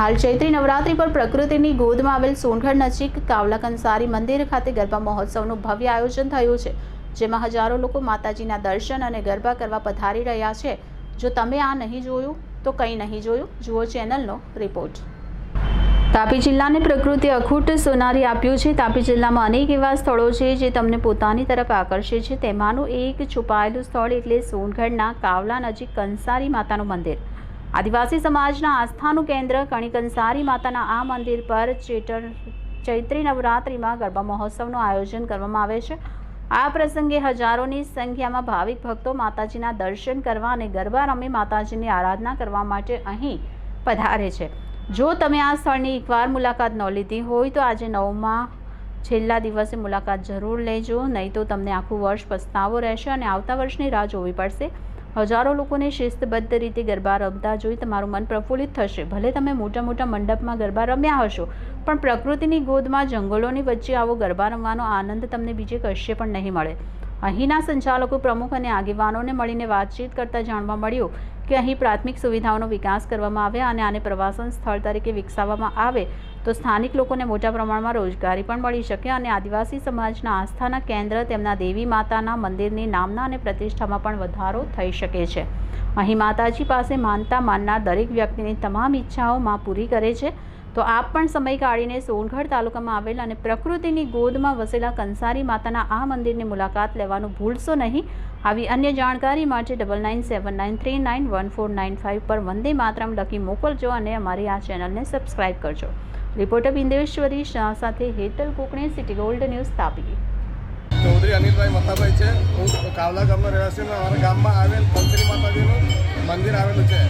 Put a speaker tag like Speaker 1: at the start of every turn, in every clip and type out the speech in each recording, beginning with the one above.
Speaker 1: હાલ ચૈત્રી નવરાત્રી પર પ્રકૃતિની ગોદમાં આવેલ સોનગઢ નજીક કાવલા કંસારી મંદિર ખાતે ગરબા મહોત્સવનું ભવ્ય આયોજન થયું છે, જેમાં હજારો લોકો માતાજીના દર્શન અને ગરબા કરવા પધારી રહ્યા છે. જો તમે આ નહીં જોયું, તો કંઈ નહીં જોયું. જુઓ ચેનલનો રિપોર્ટ. તાપી જિલ્લાને પ્રકૃતિ અખૂટ સોનારી આપ્યું છે. તાપી જિલ્લામાં અનેક એવા સ્થળો છે જે તમને પોતાની તરફ આકર્ષે છે. તેમાંનું એક છુપાયેલું સ્થળ એટલે સોનગઢના કાવલા નજીક કંસારી માતાનું મંદિર. આદિવાસી સમાજના આસ્થાનું કેન્દ્ર કણિકંસારી માતાના આ મંદિર પર ચેટર ચૈત્રી નવરાત્રિમાં ગરબા મહોત્સવનું આયોજન કરવામાં આવે છે. આ પ્રસંગે હજારોની સંખ્યામાં ભાવિક ભક્તો માતાજીના દર્શન કરવા અને ગરબા રમી માતાજીની આરાધના કરવા માટે અહીં પધારે છે. જો તમે આ સ્થળની એકવાર મુલાકાત ન લીધી હોય તો આજે નવમાં છેલ્લા દિવસે મુલાકાત જરૂર લેજો, નહીં તો તમને આખું વર્ષ પસ્તાવો રહેશે અને આવતા વર્ષની રાહ જોવી પડશે. હજારો લોકોને શિસ્તબદ્ધ રીતે ગરબા રમતા જોઈ તમારું મન પ્રફુલ્લિત થશે. ભલે તમે મોટા મોટા મંડપમાં ગરબા રમ્યા હશો, પણ પ્રકૃતિની ગોદમાં જંગલોની વચ્ચે આવો ગરબા રમવાનો આનંદ તમને બીજે કશે પણ નહીં મળે. અહીંના સંચાલકો, પ્રમુખ અને આગેવાનોને મળીને વાતચીત કરતાં જાણવા મળ્યું કે અહીં પ્રાથમિક સુવિધાઓનો વિકાસ કરવામાં આવે અને આને પ્રવાસન સ્થળ તરીકે વિકસાવવામાં આવે, તો સ્થાનિક લોકોને મોટા પ્રમાણમાં રોજગારી પણ મળી શકે અને આદિવાસી સમાજના આસ્થાના કેન્દ્ર તેમના દેવી માતાના મંદિરની નામના અને પ્રતિષ્ઠામાં પણ વધારો થઈ શકે છે. અહીં માતાજી પાસે માનતા માનનાર દરેક વ્યક્તિની તમામ ઈચ્છાઓ માં પૂરી કરે છે તો આપ પણ સમય કાઢીને સોનગઢ તાલુકામાં આવેલ અને પ્રકૃતિની ગોદમાં વસેલા કંસારી માતાના આ મંદિરની મુલાકાત લેવાનું ભૂલશો નહીં. આવી અન્ય જાણકારી માટે double nine seven nine three nine one four nine five પર વંદે માતરમ લખી મોકલજો અને અમારી આ ચેનલને સબસ્ક્રાઇબ કરજો. રિપોર્ટર બિંદેશ્વરી શાહ સાથે Hetal Kokane city gold news Tapi.
Speaker 2: Chaudhari Anilbhai Mathabhai છે. હું કાવલા ગામનો રહેવાસી અમારા ગામમાં આવેલ કંસરી માતાજીનું મંદિર આવેલું છે.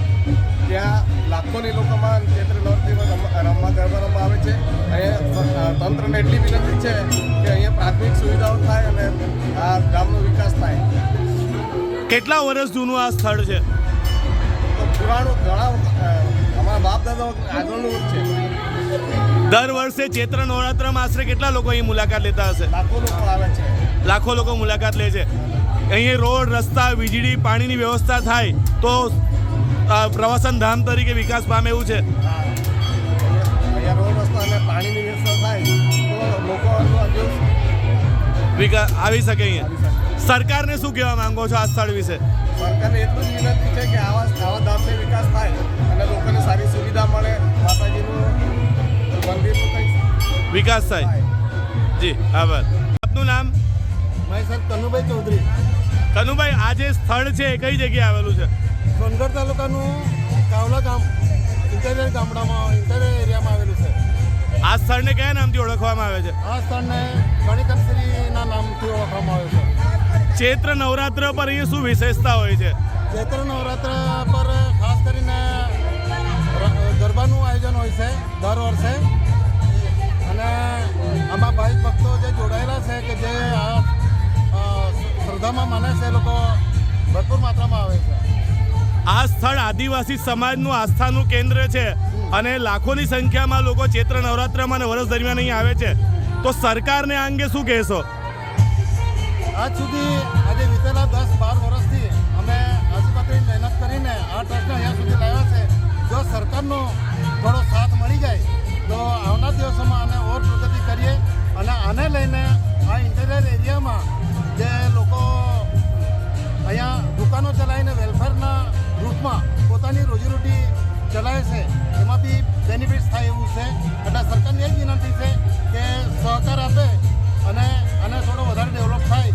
Speaker 2: ત્યાં લાખોની લોકોમાં ચૈત્ર નવરાત્રિમાં રમવા ગરબા રમવા આવે છે. અહીંયા તંત્રને એટલી વિનંતી છે કે અહીંયા પ્રાથમિક સુવિધાઓ થાય અને આ ગામનો વિકાસ થાય.
Speaker 3: કેટલા વર્ષ જૂનું આ સ્થળ છે?
Speaker 2: પુરાણું ઘણા અમારા બાપ દાદા આગળનું છે.
Speaker 3: દર વર્ષે ચૈત્ર નવરાત્રમાં આશરે કેટલા લોકો અહીં મુલાકાત લેતા હશે?
Speaker 2: લાખો લોકો આવે છે.
Speaker 3: લાખો લોકો મુલાકાત લે છે. અહીં રોડ રસ્તા વીજળી પાણીની વ્યવસ્થા થાય તો પ્રવાસન ધામ તરીકે વિકાસ પામે એવું છે.
Speaker 2: અહીંયા રોડ રસ્તા અને પાણીની વ્યવસ્થા થાય લોકો હજુ
Speaker 3: વિકાસ આવી શકે અહીંયા. સરકારને શું કહેવા માંગો છો આ સ્થળ વિશે?
Speaker 2: સરકારને એટલું જ વિનંતી છે કે આવા આવા ધામને વિકાસ થાય અને લોકોને સારી સુવિધા મળે. માતાજીનું મંદિરનું
Speaker 3: વિકાસ થાય. જી આભાર આપનું નામ?
Speaker 2: મારી સાહેબ કનુભાઈ ચૌધરી.
Speaker 3: કનુભાઈ આ જે સ્થળ છે એ કઈ જગ્યાએ આવેલું છે?
Speaker 2: સોનગઢ તાલુકાનું કાવલા ગામ ઇન્ટેરિયર ગામડામાં ઇન્ટેરિયર એરિયામાં આવેલું છે.
Speaker 3: આ સ્થળને કયા નામથી ઓળખવામાં આવે છે?
Speaker 2: આ સ્થળને ગણિતશ્રીના નામથી ઓળખવામાં આવે છે.
Speaker 3: ચૈત્ર નવરાત્ર પર એ શું વિશેષતા હોય છે?
Speaker 2: ચૈત્ર નવરાત્ર પર ખાસ કરીને ગરબાનું આયોજન હોય છે દર વર્ષે. અને આમાં ભાઈ ભક્તો જે જોડાયેલા છે કે જે આ શ્રદ્ધામાં માને છે એ લોકો ભરપૂર માત્રામાં આવે છે.
Speaker 3: આ સ્થળ આદિવાસી સમાજનું આસ્થાનું કેન્દ્ર છે અને લાખોની સંખ્યામાં લોકો ચૈત્ર નવરાત્રમાં અને વર્ષ દરમિયાન અહીં આવે છે. તો સરકારને આ અંગે શું કહેશો?
Speaker 2: આજ સુધી આજે વિતેલા દસ બાર વર્ષથી અમે આજીપાત્રી મહેનત કરીને આ ટ્રસ્ટને અહીંયા સુધી લાવ્યા છે. જો સરકારનો થોડો સાથ મળી જાય, તો આવનાર દિવસોમાં આને ઓર પ્રગતિ કરીએ અને આને લઈને આ ઇન્ટેરિયર એરિયામાં પોતાની રોજીરોટી ચલાવે છે એમાં બી બેનિફિટ્સ થાય એવું છે. એટલે સરકારની એ જ વિનંતી છે કે સહકાર આપે અને આને થોડો વધારે ડેવલપ થાય.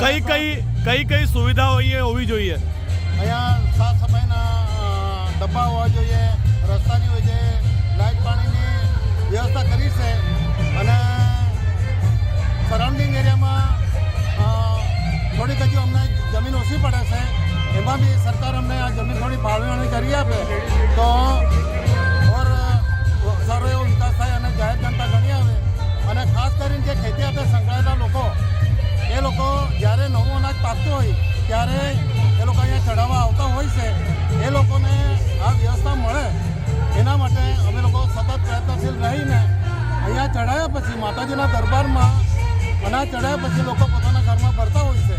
Speaker 3: કઈ કઈ કઈ કઈ સુવિધાઓ અહીંયા હોવી જોઈએ?
Speaker 2: અહીંયા સાફ સફાઈના ડબ્બા હોવા જોઈએ રસ્તાની હોય છે લાઇટ પાણીની વ્યવસ્થા કરી છે અને સરાઉન્ડિંગ એરિયામાં થોડીક હજુ અમને જમીન ઓછી પડે છે. એમાં બી સરકાર અમને આ જમીન થોડી ફાળવણી કરી આપે. તો ઓર, સારો એવો વિકાસ થાય અને જાહેર જનતા ઘણી આવે. અને ખાસ કરીને જે ખેતી સાથે સંકળાયેલા લોકો, એ લોકો જ્યારે નવું અનાજ પાકતું હોય, ત્યારે એ લોકો અહીંયા ચઢાવવા આવતા હોય છે. એ લોકોને આ વ્યવસ્થા મળે. એના માટે અમે લોકો સતત પ્રયત્નશીલ રહીને અહીંયા ચઢાયા પછી માતાજીના દરબારમાં અનાજ ચઢાયા પછી લોકો પોતાના ઘરમાં ભરતા હોય છે.